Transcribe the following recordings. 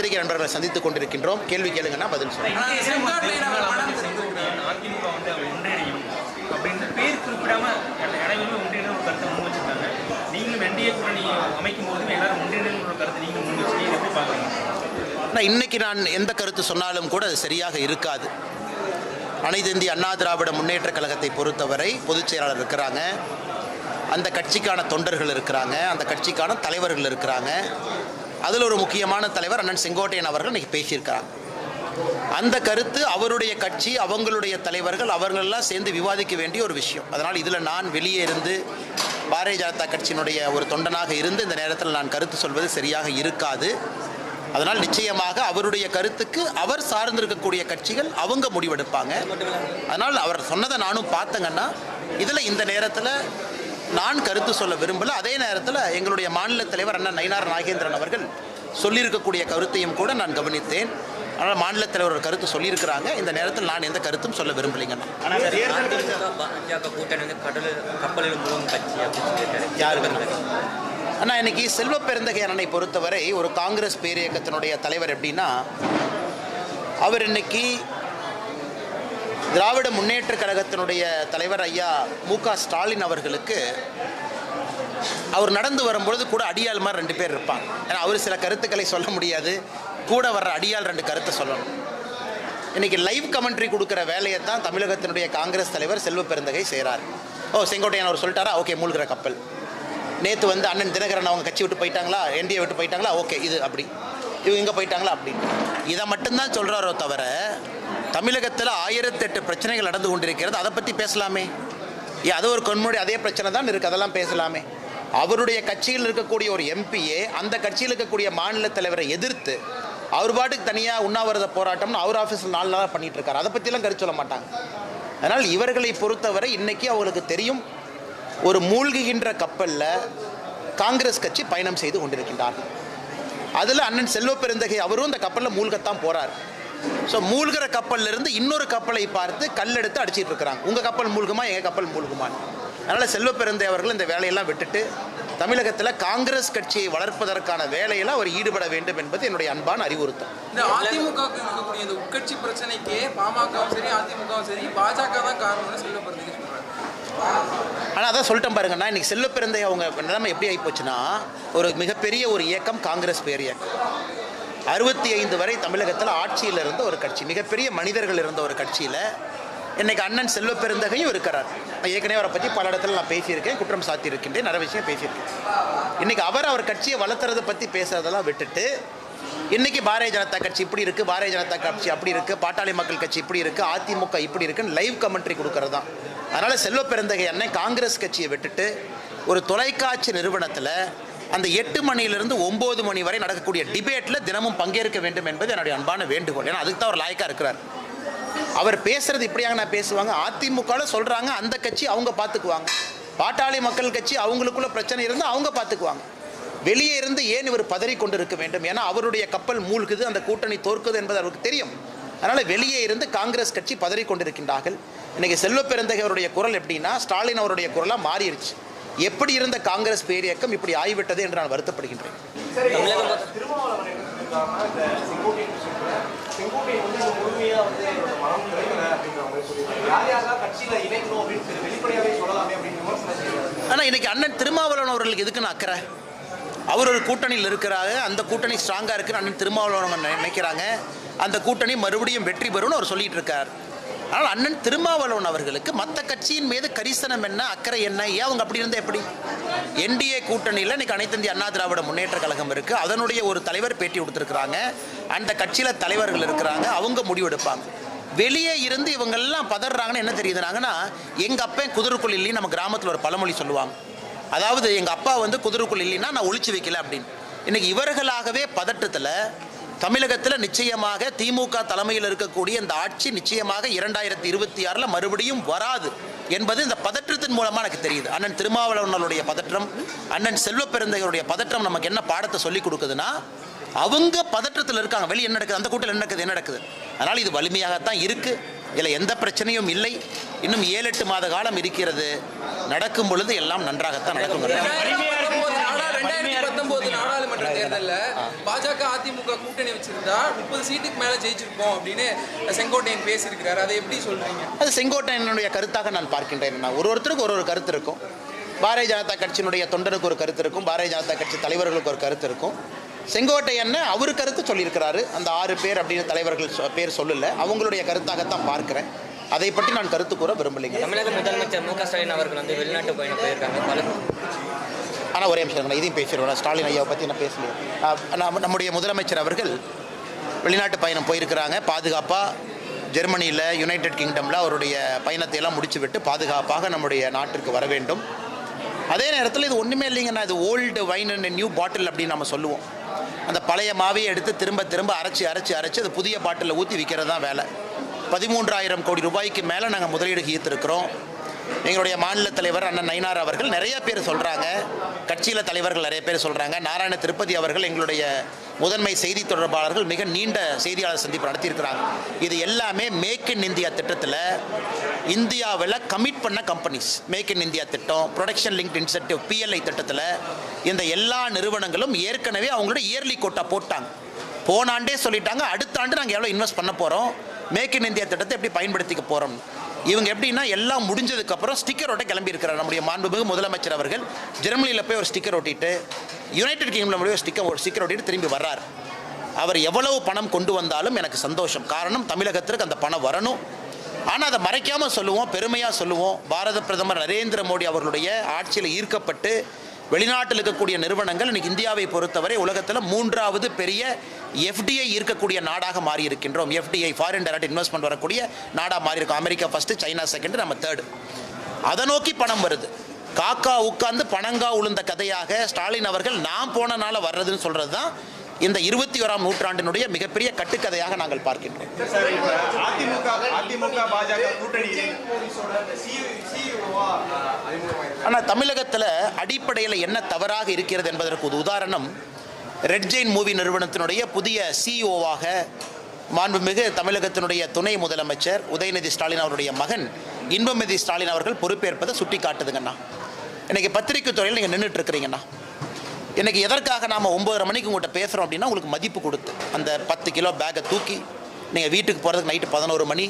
பத்திரிகை நண்பர்களை சந்தித்துக் கொண்டிருக்கின்றோம். கேள்வி கேளுங்கன்னா பதில் சொல்லுங்க. அதிமுக வந்து ஒன்றிணையும் அப்படின்னு பேர் குறிப்பிடாம எல்லா- அனைவருமே ஒன்றிணைந்து ஒரு கருத்தை முன் வச்சிருக்காங்க. நீங்களும் என்டிஏ கூட்டணி அமைக்கும் போதும் எல்லாரும் ஒன்றிணைந்து ஒரு கருத்தை நீங்களும் முன் வச்சு எப்படி பார்க்குறீங்க? ஆனால் இன்னைக்கு நான் எந்த கருத்து சொன்னாலும் கூட அது சரியாக இருக்காது. அனைத்து இந்திய அண்ணா திராவிட முன்னேற்ற கழகத்தை பொறுத்தவரை பொதுச் செயலாளர் இருக்கிறாங்க. அந்த கட்சிக்கான தொண்டர்கள் இருக்கிறாங்க. அந்த கட்சிக்கான தலைவர்கள் இருக்கிறாங்க. அதில் ஒரு முக்கியமான தலைவர் அண்ணன் செங்கோட்டையன் அவர்கள் இன்னைக்கு பேசியிருக்கிறாங்க அந்த கருத்து அவருடைய கட்சி அவங்களுடைய தலைவர்கள் அவர்களெல்லாம் சேர்ந்து விவாதிக்க வேண்டிய ஒரு விஷயம். அதனால் இதில் நான் வெளியே இருந்து பாரதிய ஜனதா கட்சியினுடைய ஒரு தொண்டனாக இருந்து இந்த நேரத்தில் நான் கருத்து சொல்வது சரியாக இருக்காது. அதனால் நிச்சயமாக அவருடைய கருத்துக்கு அவர் சார்ந்திருக்கக்கூடிய கட்சிகள் அவங்க முடிவெடுப்பாங்க. அதனால் அவர் சொன்னதை நானும் பார்த்தங்கன்னா இதில் இந்த நேரத்தில் நான் கருத்து சொல்ல விரும்பல. அதே நேரத்தில் எங்களுடைய மாநில தலைவர் அண்ணன் நயினார் நாகேந்திரன் அவர்கள் சொல்லியிருக்கக்கூடிய கருத்தையும் கூட நான் கவனித்தேன். அதனால் மாநில தலைவர் ஒரு கருத்து சொல்லியிருக்கிறாங்க. இந்த நேரத்தில் நான் எந்த கருத்தும் சொல்ல விரும்பலைங்கண்ணா அண்ணா இன்னைக்கு செல்வ பெருந்தகை அண்ணனை பொறுத்தவரை ஒரு காங்கிரஸ் பேரியக்கத்தினுடைய தலைவர் எப்படின்னா அவர் இன்னைக்கு திராவிட முன்னேற்ற கழகத்தினுடைய தலைவர் ஐயா மு ஸ்டாலின் அவர்களுக்கு அவர் நடந்து வரும்பொழுது கூட அடியாள் மாதிரி ரெண்டு பேர் இருப்பாங்க. ஏன்னா அவர் சில கருத்துக்களை சொல்ல முடியாது. கூட வர்ற அடியாள் ரெண்டு கருத்தை சொல்லணும். இன்றைக்கி லைவ் கமெண்ட்ரி கொடுக்குற வேலையை தான் தமிழகத்தினுடைய காங்கிரஸ் தலைவர் செல்வ பெருந்தகை செய்கிறார் ஓ செங்கோட்டையன் அவர் சொல்லிட்டாரா? ஓகே மூழ்கிற கப்பல். நேற்று வந்து அண்ணன் தினகரன் அவங்க கட்சி விட்டு போயிட்டாங்களா? என்டிஏ விட்டு போயிட்டாங்களா? ஓகே இது அப்படி. இவங்க இங்கே போயிட்டாங்களா? அப்படி இதை மட்டும்தான் சொல்கிறாரோ தவிர தமிழகத்தில் ஆயிரத்தெட்டு பிரச்சனைகள் நடந்து கொண்டிருக்கிறது. அதை பற்றி பேசலாமே. ஏன் அது ஒரு கொன்முடி அதே பிரச்சனை தான் இருக்குது அதெல்லாம் பேசலாமே. அவருடைய கட்சியில் இருக்கக்கூடிய ஒரு எம்பிஏ அந்த கட்சியில் இருக்கக்கூடிய மாநில தலைவரை எதிர்த்து அவர் பாட்டுக்கு தனியாக உண்ணாவிரத போராட்டம்னு அவர் ஆஃபீஸில் நாலு நாளாக பண்ணிகிட்டு இருக்காரு. அதை பற்றிலாம் கருத்து சொல்ல மாட்டாங்க. அதனால் இவர்களை பொறுத்தவரை இன்றைக்கி அவங்களுக்கு தெரியும் ஒரு மூழ்குகின்ற கப்பலில் காங்கிரஸ் கட்சி பயணம் செய்து கொண்டிருக்கின்றார்கள். அதில் அண்ணன் செல்வ பெருந்தகை அவரும் இந்த கப்பலில் மூழ்கத்தான் போறார். ஸோ மூழ்கிற கப்பல்ல இருந்து இன்னொரு கப்பலை பார்த்து கல்லெடுத்து அடிச்சிட்டு இருக்கிறாங்க உங்கள் கப்பல் மூழ்குமா எங்கள் கப்பல் மூழ்குமான்னு. அதனால் செல்வ பெருந்தை அவர்கள் இந்த வேலையெல்லாம் விட்டுட்டு தமிழகத்தில் காங்கிரஸ் கட்சியை வளர்ப்பதற்கான வேலையில் அவர் ஈடுபட வேண்டும் என்பது என்னுடைய அன்பான அறிவுறுத்தல். இந்த இருக்கக்கூடிய இந்த உட்கட்சி பிரச்சனைக்கு பாமகவும் சரி அதிமுகவும் சரி பாஜக தான் காரணம்னு சொல்றாங்க ஆனால் அதான் சொல்லிட்டேன் பாருங்கண்ணா இன்னைக்கு செல்வ பிறந்தை அவங்க நிலைமை எப்படி ஆகிப்போச்சுன்னா ஒரு மிகப்பெரிய ஒரு இயக்கம் காங்கிரஸ் பேர் இயக்கம். அறுபத்தி ஐந்து வரை தமிழகத்தில் ஆட்சியில் இருந்த ஒரு கட்சி மிகப்பெரிய மனிதர்கள் இருந்த ஒரு கட்சியில் இன்னைக்கு அண்ணன் செல்வ பெருந்தகையும் இருக்கிறார். நான் ஏற்கனவே அவரை பற்றி பல இடத்துல நான் பேசியிருக்கேன் குற்றம் சாத்தியிருக்கின்றேன் நிறைய விஷயம் பேசியிருக்கேன். இன்றைக்கி அவர் அவர் கட்சியை வளர்த்துறதை பற்றி பேசுகிறதெல்லாம் விட்டுட்டு இன்றைக்கி பாரதிய ஜனதா கட்சி இப்படி இருக்குது பாரதிய ஜனதா கட்சி அப்படி இருக்குது பாட்டாளி மக்கள் கட்சி இப்படி இருக்குது அதிமுக இப்படி இருக்குன்னு லைவ் கமெண்ட்ரி கொடுக்கறது தான். அதனால் செல்வ பெருந்தகை அண்ணன் காங்கிரஸ் கட்சியை விட்டுட்டு ஒரு தொலைக்காட்சி நிறுவனத்தில் அந்த எட்டு மணியிலிருந்து ஒம்பது மணி வரை நடக்கக்கூடிய டிபேட்டில் தினமும் பங்கேற்க வேண்டும் என்பது என்னுடைய அன்பான வேண்டுகோள். ஏன்னா அதுக்கு தான் அவர் லாயக்காக இருக்கிறார். அவர் பேசுறது இப்படியாக நான் பேசுவாங்க. அதிமுகவில் சொல்கிறாங்க அந்த கட்சி அவங்க பார்த்துக்குவாங்க பாட்டாளி மக்கள் கட்சி அவங்களுக்குள்ள பிரச்சனை இருந்தால் அவங்க பார்த்துக்குவாங்க வெளியே இருந்து ஏன் இவர் பதறி கொண்டிருக்க வேண்டும்? ஏன்னா அவருடைய கப்பல் மூழ்குது அந்த கூட்டணி தோற்குது என்பது அவருக்கு தெரியும். அதனால் வெளியே இருந்து காங்கிரஸ் கட்சி பதறி கொண்டிருக்கின்றார்கள் இன்றைக்கி செல்வ அவருடைய குரல் எப்படின்னா ஸ்டாலின் அவருடைய குரலாக மாறிடுச்சு எப்படி இருந்த காங்கிரஸ் பேரியக்கம் இப்படி ஆய்விட்டது என்று நான் வருத்தப்படுகின்றேன். ஆனால் இன்னைக்கு அண்ணன் திருமாவளவன் அவர்களுக்கு நான் அக்கறை? அவர் ஒரு கூட்டணியில் இருக்கிறாரு. அந்த கூட்டணி ஸ்ட்ராங்காக இருக்குன்னு அண்ணன் திருமாவளவன் நினைக்கிறாங்க. அந்த கூட்டணி மறுபடியும் வெற்றி பெறும்னு அவர் சொல்லிட்டு இருக்கார். ஆனால் அண்ணன் திருமாவளவன் அவர்களுக்கு மற்ற கட்சியின் மீது கரிசனம் என்ன அக்கறை என்ன ஏன் அவங்க அப்படி இருந்தால் எப்படி? என்டிஏ கூட்டணியில் இன்னைக்கு அனைத்து இந்திய அண்ணா திராவிட முன்னேற்ற கழகம் இருக்குது அதனுடைய ஒரு தலைவர் பேட்டி கொடுத்துருக்குறாங்க. அந்த கட்சியில் தலைவர்கள் இருக்கிறாங்க. அவங்க முடிவெடுப்பாங்க வெளியே இருந்து இவங்கெல்லாம் பதறாங்கன்னு என்ன தெரியுதுனாங்கன்னா எங்கள் அப்பன் குதிரைக்குள் இல்லைன்னு நம்ம கிராமத்தில் ஒரு பழமொழி சொல்லுவாங்க. அதாவது எங்கள் அப்பா வந்து குதிரைக்குள் இல்லைன்னா நான் ஒழிச்சு வைக்கல அப்படின்னு. இன்னைக்கு இவர்களாகவே பதட்டத்தில் தமிழகத்தில் நிச்சயமாக திமுக தலைமையில் இருக்கக்கூடிய இந்த ஆட்சி நிச்சயமாக இரண்டாயிரத்தி இருபத்தி ஆறில் மறுபடியும் வராது என்பது இந்த பதற்றத்தின் மூலமாக எனக்கு தெரியுது. அண்ணன் திருமாவளவனுடைய பதற்றம் அண்ணன் செல்வப்பெருந்தைகளுடைய பதற்றம் நமக்கு என்ன பாடத்தை சொல்லிக் கொடுக்குதுன்னா அவங்க பதற்றத்தில் இருக்காங்க. வெளியே என்ன நடக்குது? அந்த கூட்டத்தில் என்ன நடக்குது? என்ன நடக்குது? அதனால் இது வலிமையாகத்தான் இருக்குது இதில் எந்த பிரச்சனையும் இல்லை. இன்னும் ஏழு எட்டு மாத காலம் இருக்கிறது. நடக்கும் பொழுது எல்லாம் நன்றாகத்தான் நடக்கும். ரெண்டாயிரத்தி பத்தொன்பது நாடாளுமன்ற தேர்தல்ல பாஜக அதிமுக கூட்டணி வச்சிருந்தா முப்பது சீட்டுக்கு மேல ஜெயிச்சிருப்போம் அப்படின்னு செங்கோட்டையன் பேசியிருக்கிறாரு. அதை எப்படி சொல்றீங்க? அது செங்கோட்டையனுடைய கருத்தாக நான் பார்க்கின்றேன். ஒரு ஒருத்தருக்கு ஒரு ஒரு கருத்து இருக்கும். பாரதிய ஜனதா கட்சியினுடைய தொண்டருக்கு ஒரு கருத்து இருக்கும். பாரதிய ஜனதா கட்சி தலைவர்களுக்கு ஒரு கருத்து இருக்கும். செங்கோட்டையன் அவர் கருத்து சொல்லியிருக்கிறாரு. அந்த ஆறு பேர் அப்படின்னு தலைவர்கள் சொ- பேர் சொல்லல. அவங்களுடைய கருத்தாகத்தான் பார்க்கிறேன். அதை பற்றி நான் கருத்து கூற விரும்பலைங்க. தமிழக முதலமைச்சர் மு க ஸ்டாலின் அவர்கள் வந்து வெளிநாட்டு பயணம் போயிருக்காங்க. பல ஆனால் ஒரே அமைச்சர் நான் இதையும் பேசிடுவேன். ஸ்டாலின் ஐயாவை பற்றி நான் பேசலையே. நம்முடைய முதலமைச்சர் அவர்கள் வெளிநாட்டு பயணம் போயிருக்கிறாங்க. பாதுகாப்பாக ஜெர்மனியில் யுனைடெட் கிங்டமில் அவருடைய பயணத்தை எல்லாம் முடிச்சு விட்டு பாதுகாப்பாக நம்முடைய நாட்டிற்கு வர வேண்டும். அதே நேரத்தில் இது ஒன்றுமே இல்லைங்கண்ணா இது old wine and new bottle அப்படின்னு நம்ம சொல்லுவோம். அந்த பழைய மாவையை எடுத்து திரும்ப திரும்ப அரைச்சி அரைச்சி அரைச்சி அது புதிய பாட்டிலில் ஊற்றி விற்கிறது தான் வேலை. பதிமூன்றாயிரம் கோடி ரூபாய்க்கு மேலே நாங்கள் முதலீடு ஈர்த்திருக்கிறோம். எங்களுடைய மாநில தலைவர் அண்ணன் நயினார் அவர்கள் நிறைய பேர் சொல்கிறாங்க கட்சியில் தலைவர்கள் நிறைய பேர் சொல்கிறாங்க நாராயண திருப்பதி அவர்கள் எங்களுடைய முதன்மை செய்தி தொடர்பாளர்கள் மிக நீண்ட செய்தியாளர் சந்திப்பு நடத்தியிருக்கிறாங்க. இது எல்லாமே மேக் இன் இந்தியா திட்டத்தில் இந்தியாவில் கமிட் பண்ண கம்பெனிஸ் மேக் இன் இந்தியா திட்டம் ப்ரொடக்ஷன் லிங்க் இன்சென்டிவ் பிஎல்ஐ திட்டத்தில் இந்த எல்லா நிறுவனங்களும் ஏற்கனவே அவங்களோட இயர்லி கோட்டா போட்டாங்க. போன ஆண்டே சொல்லிட்டாங்க அடுத்த ஆண்டு நாங்கள் எவ்வளோ இன்வெஸ்ட் பண்ண போகிறோம் மேக் இன் இந்தியா திட்டத்தை எப்படி பயன்படுத்திக்க போகிறோம் இவங்க எப்படின்னா எல்லாம் முடிஞ்சதுக்கப்புறம் ஸ்டிக்கர் ஒட்ட கிளம்பி இருக்கிறார் நம்முடைய மாண்புமிகு முதலமைச்சர் அவர்கள். ஜெர்மனியில் போய் ஒரு ஸ்டிக்கர் ஒட்டிட்டு யுனைடெட் கிங்டம் போய் ஒரு ஸ்டிக்கர் ஒரு ஸ்டிக்கர் ஒட்டிட்டு திரும்பி வர்றார். அவர் எவ்வளவு பணம் கொண்டு வந்தாலும் எனக்கு சந்தோஷம். காரணம் தமிழகத்திற்கு அந்த பணம் வரணும். ஆனால் அதை மறைக்காமல் சொல்லுவோம் பெருமையாக சொல்லுவோம். பாரத பிரதமர் நரேந்திர மோடி அவர்களுடைய ஆட்சியில் ஈர்க்கப்பட்டு வெளிநாட்டில் இருக்கக்கூடிய நிறுவனங்கள் இன்னைக்கு இந்தியாவை பொறுத்தவரை உலகத்தில் மூன்றாவது பெரிய எஃப்டிஐ இருக்கக்கூடிய நாடாக மாறி இருக்கின்றோம் எஃப்டிஐ ஃபாரின் டைரக்ட் இன்வெஸ்ட்மெண்ட் வரக்கூடிய நாடாக மாறி இருக்கும் அமெரிக்கா ஃபஸ்ட்டு சைனா செகண்ட் நம்ம தேர்டு அதை நோக்கி பணம் வருது. காக்கா உட்கார்ந்து பணங்கா உளுந்த கதையாக ஸ்டாலின் அவர்கள் நான் போனனால வர்றதுன்னு சொல்றது தான் இந்த இருபத்தி ஓராம் நூற்றாண்டினுடைய மிகப்பெரிய கட்டுக்கதையாக நாங்கள் பார்க்கின்றோம். ஆனால் தமிழகத்தில் அடிப்படையில் என்ன தவறாக இருக்கிறது என்பதற்கு ஒரு உதாரணம் ரெட் ஜெயின் மூவி நிறுவனத்தினுடைய புதிய சிஇஓவாக மாண்புமிகு தமிழகத்தினுடைய துணை முதலமைச்சர் உதயநிதி ஸ்டாலின் அவருடைய மகன் இன்பநிதி ஸ்டாலின் அவர்கள் பொறுப்பேற்பதை சுட்டி காட்டுதுங்கண்ணா இன்னைக்கு பத்திரிக்கை துறையில் நீங்கள் நின்றுட்டு இருக்கிறீங்கண்ணா இன்னைக்கு எதற்காக நாம் ஒம்பதரை மணிக்கு உங்கள்கிட்ட பேசுகிறோம் அப்படின்னா உங்களுக்கு மதிப்பு கொடுத்து அந்த பத்து கிலோ பேக்கை தூக்கி நீங்கள் வீட்டுக்கு போகிறதுக்கு நைட்டு பதினோரு மணி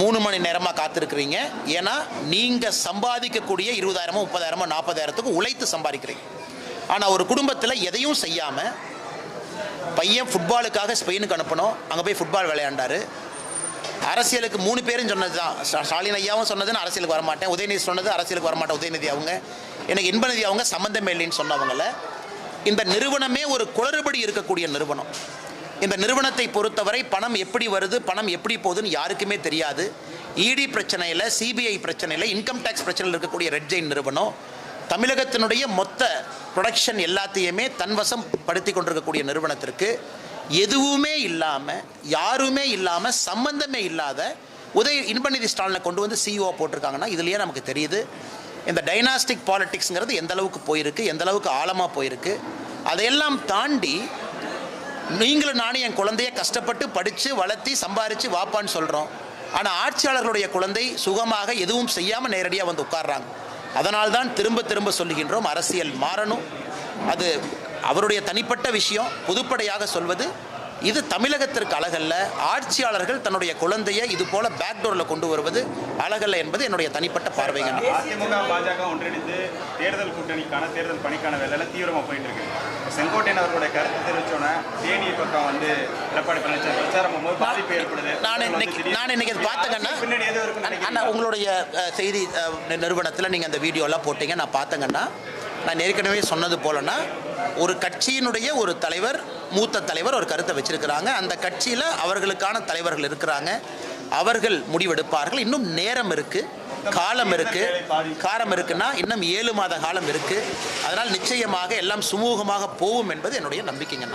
மூணு மணி நேரமாக காத்திருக்கிறீங்க. ஏன்னா நீங்கள் சம்பாதிக்கக்கூடிய இருபதாயிரமோ முப்பதாயிரமோ நாற்பதாயிரத்துக்கு உழைத்து சம்பாதிக்கிறீங்க. ஆனால் ஒரு குடும்பத்தில் எதையும் செய்யாமல் பையன் ஃபுட்பாலுக்காக ஸ்பெயினுக்கு அனுப்பணும் அங்கே போய் ஃபுட்பால் விளையாண்டாரு. அரசியலுக்கு மூணு பேரும் சொன்னது தான் ஸ்டாலின் ஐயாவும் சொன்னது நான் அரசியலுக்கு வரமாட்டேன். உதயநிதி சொன்னது அரசியலுக்கு வரமாட்டேன். உதயநிதி அவங்க. எனக்கு இன்பநிதி அவங்க சம்மந்தமே இல்லைன்னு சொன்னவங்கள இந்த நிறுவனமே ஒரு குளறுபடி இருக்கக்கூடிய நிறுவனம். இந்த நிறுவனத்தை பொறுத்தவரை பணம் எப்படி வருது பணம் எப்படி போகுதுன்னு யாருக்குமே தெரியாது. இடி பிரச்சனையில் சிபிஐ பிரச்சனையில் இன்கம் டேக்ஸ் பிரச்சனையில் இருக்கக்கூடிய ரெட் ஜெயின் நிறுவனம் தமிழகத்தினுடைய மொத்த ப்ரொடக்ஷன் எல்லாத்தையுமே தன்வசம் படுத்தி கொண்டிருக்கக்கூடிய நிறுவனத்திற்கு எதுவுமே இல்லாமல் யாருமே இல்லாமல் சம்பந்தமே இல்லாத உதய இன்பநிதி ஸ்டாலினை கொண்டு வந்து சிஇஓ போட்டிருக்காங்கன்னா இதுலேயே நமக்கு தெரியுது. இந்த டைனாஸ்டிக் பாலிட்டிக்ஸ்ங்கிறது எந்த அளவுக்கு போயிருக்கு எந்த அளவுக்கு ஆழமாக போயிருக்கு அதையெல்லாம் தாண்டி நீங்களும் நானும் என் குழந்தைய கஷ்டப்பட்டு படித்து வளர்த்தி சம்பாரித்து வாப்பான்னு சொல்கிறோம் ஆனால் ஆட்சியாளர்களுடைய குழந்தை சுகமாக எதுவும் செய்யாமல் நேரடியாக வந்து உட்கார்றாங்க. அதனால்தான் திரும்ப திரும்ப சொல்லுகின்றோம் அரசியல் மாறணும். அது அவருடைய தனிப்பட்ட விஷயம் பொதுப்படையாக சொல்வது இது தமிழகத்திற்கு அழகல்ல. ஆட்சியாளர்கள் தன்னுடைய குழந்தையை இது போல பேக்டோரில் கொண்டு வருவது அழகல்ல என்பது என்னுடைய தனிப்பட்ட பார்வைங்க. அதிமுக பாஜக ஒன்றிணைந்து தேர்தல் கூட்டணிக்கான தேர்தல் பணிக்கான வேலையில தீவிரமா போயிட்டு இருக்கு. செங்கோட்டையன் அவர்களுடைய கருத்து தெரிவிச்சோன்னே தேனி பக்கம் வந்து எடப்பாடி பழனிசாமி பிரச்சாரம் பண்ணும்போது பாதிப்பு ஏற்படுது. நான் இன்னைக்கு நான் இன்னைக்கு அது பார்த்தேங்கன்னா அண்ணா? உங்களுடைய செய்தி நிறுவனத்தில் நீங்கள் அந்த வீடியோலாம் போட்டீங்க நான் பார்த்தேங்கன்னா நான் ஏற்கனவே சொன்னது போலனா ஒரு கட்சியினுடைய ஒரு தலைவர் மூத்த தலைவர் ஒரு கருத்தை வச்சிருக்கிறாங்க. அந்த கட்சியில் அவர்களுக்கான தலைவர்கள் இருக்கிறாங்க. அவர்கள் முடிவெடுப்பார்கள். இன்னும் நேரம் இருக்கு. காலம் இருக்கு. காலம் இருக்குன்னா இன்னும் ஏழு மாத காலம் இருக்கு. அதனால் நிச்சயமாக எல்லாம் சுமூகமாக போகும் என்பது என்னுடைய நம்பிக்கைங்க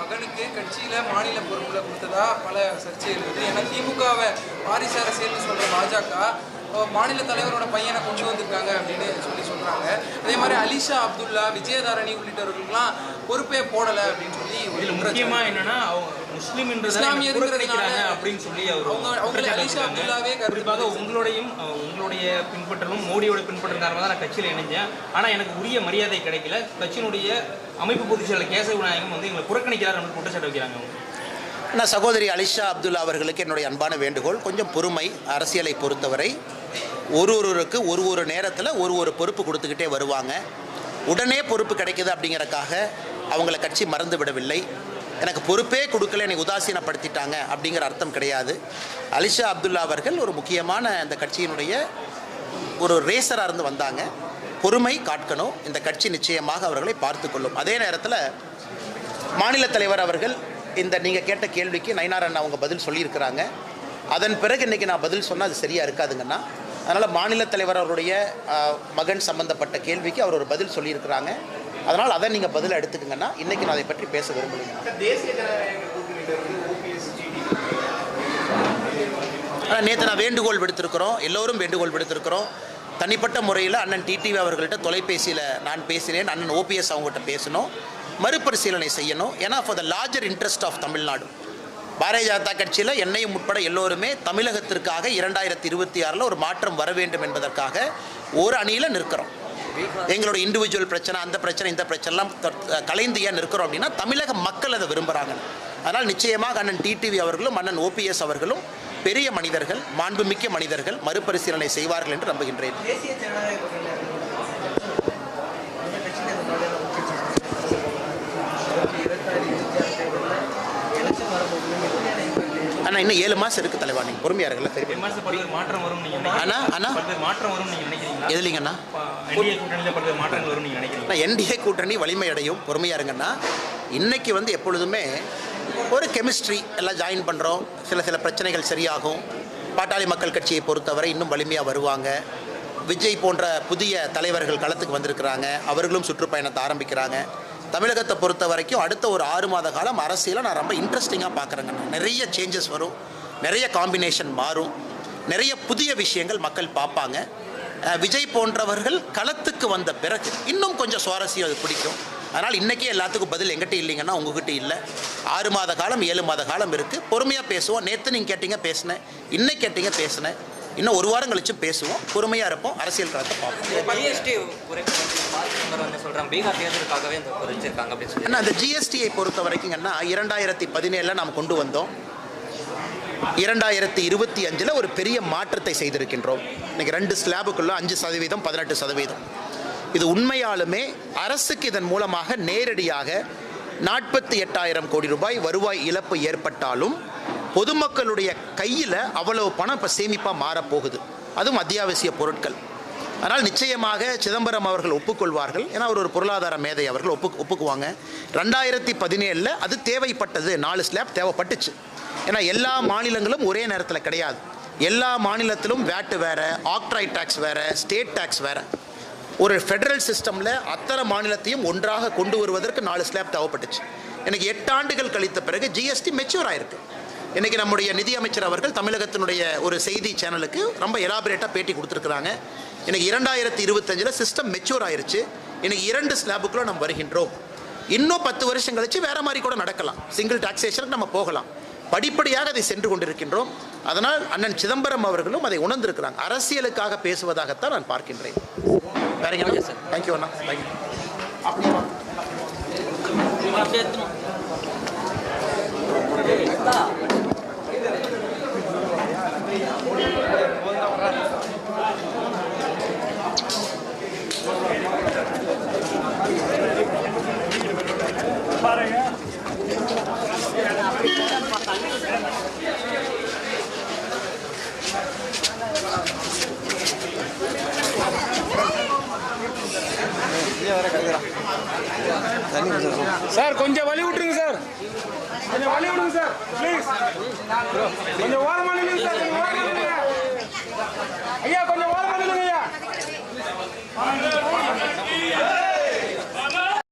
மகனுக்கு கட்சியில மாநில பொறுப்புல கொடுத்ததா பல சர்ச்சை ஏன்னா திமுகவை வாரிசு அரசியல்னு சொல்ற பாஜக மாநில தலைவரோட பையனை கொண்டு வந்திருக்காங்க அப்படின்னு சொல்லி சொல்றாங்க அதே மாதிரி அலிஷா அப்துல்லா விஜயதாரணி உள்ளிட்டவர்களுக்கெல்லாம் பொறுப்பே போடலை அப்படின்னு சொல்லி ஒரு இதுல குற்றச்சாட்டு. முக்கியமா என்னன்னா அவங்க புறக்கணிக்கிறாங்க அப்படின்னு சொல்லி அவர் அலிஷா. அப்துல்லாவே கருத்து குறிப்பாக உங்களுடையும் உங்களுடைய பின்பற்றலும் மோடியோட பின்பற்றல் காரணமாக தான் நான் கட்சியில் இணைஞ்சேன் ஆனா எனக்கு உரிய மரியாதை கிடைக்கல கட்சியினுடைய அமைப்பு பொதுச் செயலாளர் கேசவ விநாயகம் வந்து எங்களை புறக்கணிக்கிறார் அப்படின்னு குற்றச்சாட்டு வைக்கிறாங்க. நான் சகோதரி அலிஷா அப்துல்லா அவர்களுக்கு என்னுடைய அன்பான வேண்டுகோள் கொஞ்சம் பொறுமை அரசியலை பொறுத்தவரை ஒரு ஒருவருக்கு ஒரு ஒரு நேரத்தில் ஒரு ஒரு பொறுப்பு கொடுத்துக்கிட்டே வருவாங்க. உடனே பொறுப்பு கிடைக்குது அப்படிங்கிறக்காக அவங்கள கட்சி மறந்து விடவில்லை. எனக்கு பொறுப்பே கொடுக்கல என்னை உதாசீனப்படுத்திட்டாங்க அப்படிங்கிற அர்த்தம் கிடையாது. அலிஷா அப்துல்லா அவர்கள் ஒரு முக்கியமான இந்த கட்சியினுடைய ஒரு ரேசராக இருந்து வந்தாங்க. பொறுமை காட்கணும். இந்த கட்சி நிச்சயமாக அவர்களை பார்த்து கொள்ளும். அதே நேரத்தில் மாநில தலைவர் அவர்கள் இந்த நீங்கள் கேட்ட கேள்விக்கு நயினார் அண்ணா அவங்க பதில் சொல்லியிருக்கிறாங்க. அதன் பிறகு இன்றைக்கி நான் பதில் சொன்னால் அது சரியாக இருக்காதுங்கன்னா அதனால் மாநில தலைவர் அவருடைய மகன் சம்பந்தப்பட்ட கேள்விக்கு அவர் ஒரு பதில் சொல்லியிருக்கிறாங்க. அதனால் அதை நீங்கள் பதிலை எடுத்துக்கங்கன்னா இன்றைக்கி நான் அதை பற்றி பேச ஓபிஎஸ் ஆனால் நேற்று நான் வேண்டுகோள் விடுத்திருக்கிறோம். எல்லோரும் வேண்டுகோள் விடுத்திருக்கிறோம். தனிப்பட்ட முறையில் அண்ணன் டிடிவி அவர்கள்ட்ட தொலைபேசியில் நான் பேசினேன். அண்ணன் ஓபிஎஸ் அவங்ககிட்ட பேசணும் மறுபரிசீலனை செய்யணும். ஏன்னா for the larger interest of Tamil Nadu Bharatiya Janata கட்சியில் என்னையும் உட்பட எல்லோருமே தமிழகத்திற்காக இரண்டாயிரத்தி இருபத்தி ஆறில் ஒரு மாற்றம் வர வேண்டும் என்பதற்காக ஒரு அணியில் நிற்கிறோம். எங்களோட இண்டிவிஜுவல் பிரச்சனை அந்த பிரச்சனை இந்த பிரச்சனைலாம் கலைந்து ஏன் நிற்கிறோம் அப்படின்னா தமிழக மக்கள் அதை விரும்புகிறாங்க அதனால் நிச்சயமாக அண்ணன் டிடிவி அவர்களும் அண்ணன் ஓபிஎஸ் அவர்களும் பெரிய மனிதர்கள் மாண்புமிக்க மனிதர்கள் மறுபரிசீலனை செய்வார்கள் என்று நம்புகின்றேன். அண்ணா இன்னும் ஏழு மாதம் இருக்குது தலைவா நீங்கள் பொறுமையாக இருக்கல பல்வேறு மாற்றம் வரும்? அண்ணா, அண்ணா. மாற்றம் வரும் நீங்க நினைக்கிறீங்களா? எதுலிங்கண்ணா? என்டிஏ மாற்றங்கள் வரும் கூட்டணி வலிமை அடையும் பொறுமையாக இருங்கன்னா இன்னைக்கு வந்து எப்பொழுதுமே ஒரு கெமிஸ்ட்ரி எல்லாம் ஜாயின் பண்ணுறோம் சில சில பிரச்சனைகள் சரியாகும். பாட்டாளி மக்கள் கட்சியை பொறுத்தவரை இன்னும் வலிமையாக வருவாங்க. விஜய் போன்ற புதிய தலைவர்கள் களத்துக்கு வந்திருக்கிறாங்க. அவர்களும் சுற்றுப்பயணத்தை ஆரம்பிக்கிறாங்க. தமிழகத்தை பொறுத்த வரைக்கும் அடுத்த ஒரு ஆறு மாத காலம் அரசியலை நான் ரொம்ப இன்ட்ரெஸ்டிங்காக பார்க்குறேங்க நிறைய சேஞ்சஸ் வரும். நிறைய காம்பினேஷன் மாறும். நிறைய புதிய விஷயங்கள் மக்கள் பார்ப்பாங்க. விஜய் போன்றவர்கள் களத்துக்கு வந்த பிறகு இன்னும் கொஞ்சம் சுவாரஸ்யம் அது பிடிக்கும். அதனால் இன்றைக்கே எல்லாத்துக்கும் பதில் எங்கிட்ட இல்லைங்கன்னா உங்ககிட்ட இல்லை. ஆறு மாத காலம் ஏழு மாத காலம் இருக்குது பொறுமையாக பேசுவோம். நேற்று நீங்கள் கேட்டீங்க பேசினேன். இன்னைக்கு கேட்டீங்க பேசினேன். இன்னும் ஒரு வாரம் கழிச்சு பேசுவோம். பொறுமையாக இருப்போம். அரசியல் களத்தை பார்ப்போம். ஏன்னா அந்த ஜிஎஸ்டியை பொறுத்த வரைக்குங்கன்னா இரண்டாயிரத்தி பதினேழில் நாம் கொண்டு வந்தோம். இரண்டாயிரத்தி இருபத்தி அஞ்சில் ஒரு பெரிய மாற்றத்தை செய்திருக்கின்றோம். இன்னைக்கு ரெண்டு ஸ்லாபுக்குள்ள அஞ்சு சதவீதம் பதினெட்டு சதவீதம். இது உண்மையாலுமே அரசுக்கு இதன் மூலமாக நேரடியாக நாற்பத்தி எட்டாயிரம் கோடி ரூபாய் வருவாய் இழப்பு ஏற்பட்டாலும் பொதுமக்களுடைய கையில் அவ்வளவு பணம் இப்போ சேமிப்பாக மாறப்போகுது. அதுவும் அத்தியாவசிய பொருட்கள். அதனால் நிச்சயமாக சிதம்பரம் அவர்கள் ஒப்புக்கொள்வார்கள். ஏன்னா அவர் ஒரு பொருளாதார மேதை அவர்கள் ஒப்பு ஒப்புக்குவாங்க. ரெண்டாயிரத்தி பதினேழில் அது தேவைப்பட்டது. நாலு ஸ்லாப் தேவைப்பட்டுச்சு. ஏன்னா எல்லா மாநிலங்களும் ஒரே நேரத்தில் கிடையாது. எல்லா மாநிலத்திலும் வேட்டு வேறு ஆக்ட்ராய்ட் டேக்ஸ் வேறு ஸ்டேட் டேக்ஸ் வேறு. ஒரு ஃபெடரல் சிஸ்டமில் அத்தனை மாநிலத்தையும் ஒன்றாக கொண்டு வருவதற்கு நாலு ஸ்லாப் தேவைப்பட்டுச்சு. எனக்கு எட்டு ஆண்டுகள் கழித்த பிறகு ஜிஎஸ்டி மெச்சூர் ஆயிருக்கு. இன்னைக்கு நம்முடைய நிதியமைச்சர் அவர்கள் தமிழகத்தினுடைய ஒரு செய்தி சேனலுக்கு ரொம்ப எலாபரேட்டாக பேட்டி கொடுத்துருக்குறாங்க. இன்னைக்கு இரண்டாயிரத்தி இருபத்தஞ்சில் சிஸ்டம் மெச்சூர் ஆயிருச்சு. இன்னைக்கு இரண்டு ஸ்லாபுக்குள்ள நம்ம வருகின்றோம். இன்னும் பத்து வருஷம் கழிச்சு வேற மாதிரி கூட நடக்கலாம். சிங்கிள் டாக்ஸேஷனுக்கு நம்ம போகலாம். படிப்படியாக அதை சென்று கொண்டிருக்கின்றோம். அதனால் அண்ணன் சிதம்பரம் அவர்களும் அதை உணர்ந்திருக்கிறாங்க. அரசியலுக்காக பேசுவதாகத்தான் நான் பார்க்கின்றேன். வேற என்ன? தேங்க்யூ அண்ணா. தேங்க்யூ சார் கொஞ்சம் வழி விட்டுருங்க சார். கொஞ்சம் வழி விடுங்க சார் ப்ளீஸ் கொஞ்சம் ஓரமா நில்லுங்க சார் கொஞ்சம் ஓரமா நில்லுங்க. ஐயா கொஞ்சம் ஓரமா நில்லுங்க ஐயா.